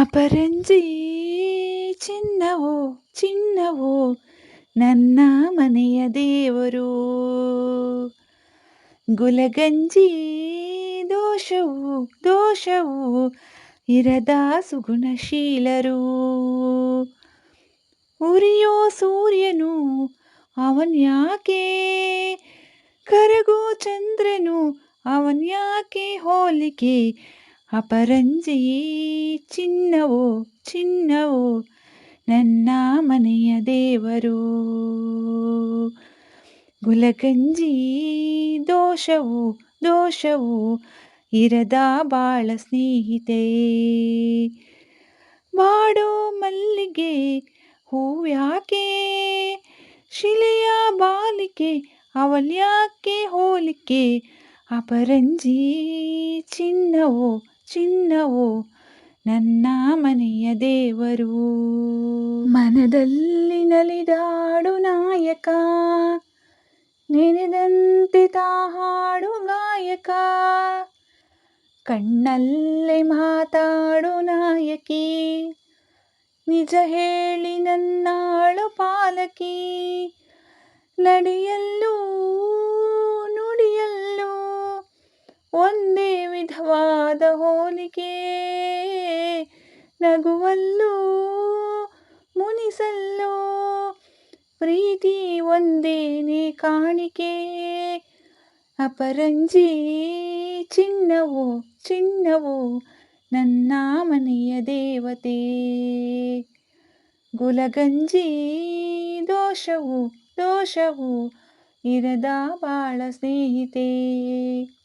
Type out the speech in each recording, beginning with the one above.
ಅಪರಂಜಿ ಚಿನ್ನವೋ ಚಿನ್ನವೋ, ನನ್ನ ಮನೆಯ ದೇವರು. ಗುಲಗಂಜಿ ದೋಷವು ದೋಷವು ಇರದ ಸುಗುಣಶೀಲರು. ಉರಿಯೋ ಸೂರ್ಯನು ಅವನ್ಯಾಕೆ ಕರಗೋ ಚಂದ್ರನು ಅವನ್ಯಾಕೆ ಹೋಲಿಕೆ ಅಪರಂಜಿ ಚಿನ್ನವೋ ಚಿನ್ನವೋ, ನನ್ನ ಮನೆಯ ದೇವರು. ಗುಲಗಂಜಿ ದೋಷವು ದೋಷವು, ಇರದ ಬಾಳ ಸ್ನೇಹಿತೆ. ಬಾಡೋ ಮಲ್ಲಿಗೆ ಹೂವ್ಯಾಕೆ ಶಿಲೆಯ ಬಾಲಿಕೆ, ಅವಲ್ಯಾಕೆ ಹೋಲಿಕೆ? ಅಪರಂಜಿ ಚಿನ್ನವೋ ಚಿನ್ನವೋ? ನನ್ನ ಮನೆಯ ದೇವರು. ಮನದಲ್ಲಿ ನಲಿದಾಡು ನಾಯಕ. ನೆನೆದಂತೆ ತಾಹಾಡು ಗಾಯಕ. ಕಣ್ಣಲ್ಲೇ ಮಾತಾಡು ನಾಯಕಿ. ನಿಜ ಹೇಳಿ ನನ್ನಾಳು ಪಾಲಕಿ. ನುಡಿಯಲ್ಲೂ ಒಂದೇ ವಿಧವಾದ ಹೋಲಿಕೆ. ನಗುವಲ್ಲೂ, ಮುನಿಸಲ್ಲೂ, ಪ್ರೀತಿ ಒಂದೇನೆ ಕಾಣಿಕೆ. ಅಪರಂಜಿ, ಚಿನ್ನವೋ ಚಿನ್ನವೋ, ನನ್ನ ಮನೆಯ ದೇವತೆ. ಗುಲಗಂಜಿ, ದೋಷವು ದೋಷವು, ಇರದ ಬಾಳ ಸ್ನೇಹಿತೆ.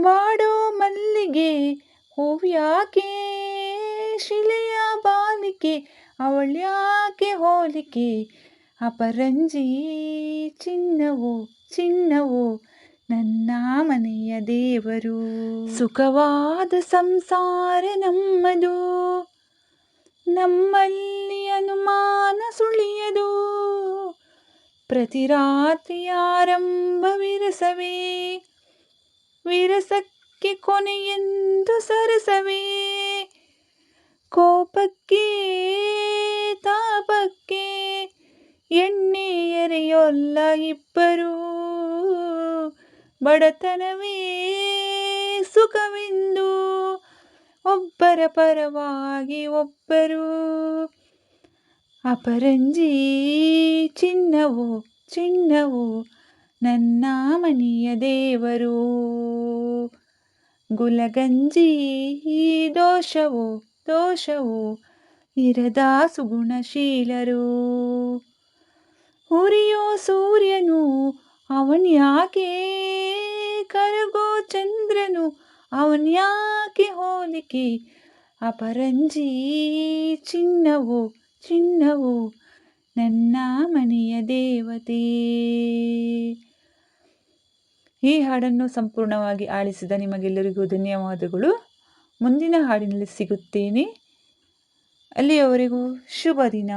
ಬಾಡೋ ಮಲ್ಲಿಗೆ ಹೂವ್ಯಾಕೆ? ಶಿಲೆಯ ಬಾಲಿಕೆ, ಅವಳ್ಯಾಕೆ ಹೋಲಿಕೆ? ಅಪರಂಜಿ ಚಿನ್ನವು ಚಿನ್ನವು ನನ್ನ ಮನೆಯ ದೇವರು. ಸುಖವಾದ ಸಂಸಾರ ನಮ್ಮದು. ನಮ್ಮಲ್ಲಿ ಅನುಮಾನ ಸುಳಿಯದು. ಪ್ರತಿ ರಾತ್ರಿ ಆರಂಭ ವಿರಸವೇ ವಿರಸಕ್ಕೆ ಕೊನೆಯೆಂದು ಸರಸವೇ. ಕೋಪಕ್ಕೆ, ತಾಪಕ್ಕೆ, ಎಣ್ಣೆ ಎರೆಯೊಲ್ಲ ಇಬ್ಬರು. ಬಡತನವೇ, ಸುಖವೆಂದು, ಒಬ್ಬರ ಪರವಾಗಿ ಒಬ್ಬರು. ಅಪರಂಜಿ, ಚಿನ್ನವು ಚಿನ್ನವು ನನ್ನ ಮನೆಯ ದೇವರು. ಗುಲಗಂಜಿ, ಈ ದೋಷವೋ ದೋಷವೋ ಇರದ ಸುಗುಣಶೀಲರು. ಉರಿಯೋ ಸೂರ್ಯನು ಅವನ್ಯಾಕೆ ಕರಗೋ ಚಂದ್ರನು? ಅವನ್ಯಾಕೆ ಹೋಲಿಕೆ? ಅಪರಂಜಿ, ಚಿನ್ನವು ಚಿನ್ನವು ನನ್ನ ಮನೆಯ ದೇವತೆ. ಈ ಹಾಡನ್ನು ಸಂಪೂರ್ಣವಾಗಿ ಆಲಿಸಿದ ನಿಮಗೆಲ್ಲರಿಗೂ ಧನ್ಯವಾದಗಳು. ಮುಂದಿನ ಹಾಡಿನಲ್ಲಿ ಸಿಗುತ್ತೇನೆ. ಅಲ್ಲಿಯವರೆಗೂ ಶುಭ ದಿನ.